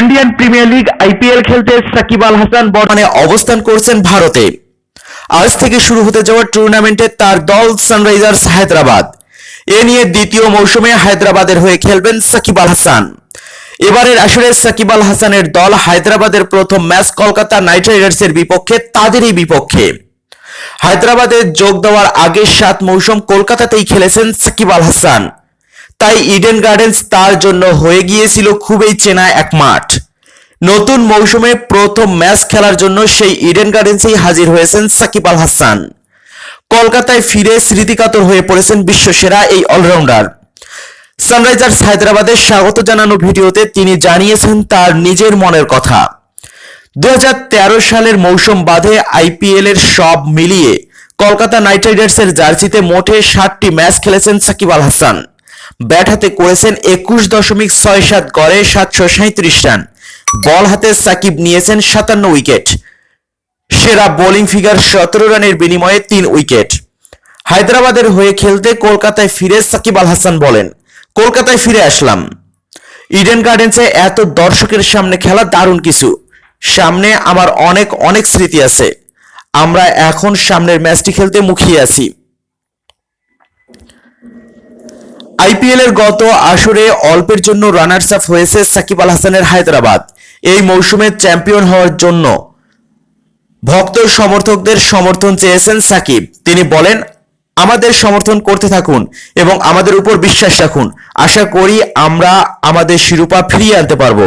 Indian premier league IPL খেলতে সাকিব আল হাসান বর্তমানে অবস্থান করছেন ভারতে। আজ থেকে শুরু হতে যাওয়া টুর্নামেন্টে তার দল সানরাইজার্স হায়দ্রাবাদ। এ নিয়ে দ্বিতীয় মৌসুমে হায়দ্রাবাদের হয়ে খেলবেন সাকিব আল হাসান। এবারের আসরে সাকিব আল হাসানের দল হায়দ্রাবাদের প্রথম ম্যাচ কলকাতা নাইট রাইডার্সের বিপক্ষে, তাদেরই বিপক্ষে। হায়দ্রাবাদে যোগ দেওয়ার আগে সাত মৌসুম কলকাতাতেই খেলেছেন সাকিব আল হাসান। তাই ইডেন গার্ডেন্স তার জন্য হয়ে গিয়েছিল খুবই চেনা এক মাঠ। নতুন মৌসুমে প্রথম ম্যাচ খেলার জন্য সেই ইডেন গার্ডেন্সেই হাজির হয়েছেন সাকিব আল হাসান। কলকাতায় ফিরে স্মৃতিকাতর হয়ে পড়েছেন বিশ্বসেরা এই অলরাউন্ডার। সানরাইজার্স হায়দ্রাবাদের স্বাগত জানানো ভিডিওতে তিনি জানিয়েছেন তার নিজের মনের কথা। দু হাজার তেরো সালের মৌসুম বাদে আইপিএল এর সব মিলিয়ে কলকাতা নাইট রাইডার্সের জার্সিতে মোটে ষাটটি ম্যাচ খেলেছেন সাকিব আল হাসান। ব্যাট হাতে করেছেন একুশ দশমিক ছয় সাত গড়ে সাতশো সাঁত্রিশ রান। বল হাতে সাকিব নিয়েছেন সাতান্ন উইকেট। সেরা বোলিং ফিগার সতেরো রানের বিনিময়ে তিন উইকেট। হায়দ্রাবাদের হয়ে খেলতে কলকাতায় ফিরে সাকিব আল হাসান বলেন, কলকাতায় ফিরে আসলাম। ইডেন গার্ডেন্সে এত দর্শকের সামনে খেলা দারুণ কিছু। সামনে আমার অনেক অনেক স্মৃতি আছে। আমরা এখন সামনের ম্যাচটি খেলতে মুখিয়ে আছি। আইপিএল এর গত আসরে অল্পের জন্য রানার্স আপ হয়েছে সাকিব আল হাসানের হায়দ্রাবাদ। এই মৌসুমে চ্যাম্পিয়ন হওয়ার জন্য ভক্ত সমর্থকদের সমর্থন চেয়েছেন সাকিব। তিনি বলেন, আমাদের সমর্থন করতে থাকুন এবং আমাদের উপর বিশ্বাস রাখুন। আশা করি আমরা আমাদের শিরোপা ফিরিয়ে আনতে পারব।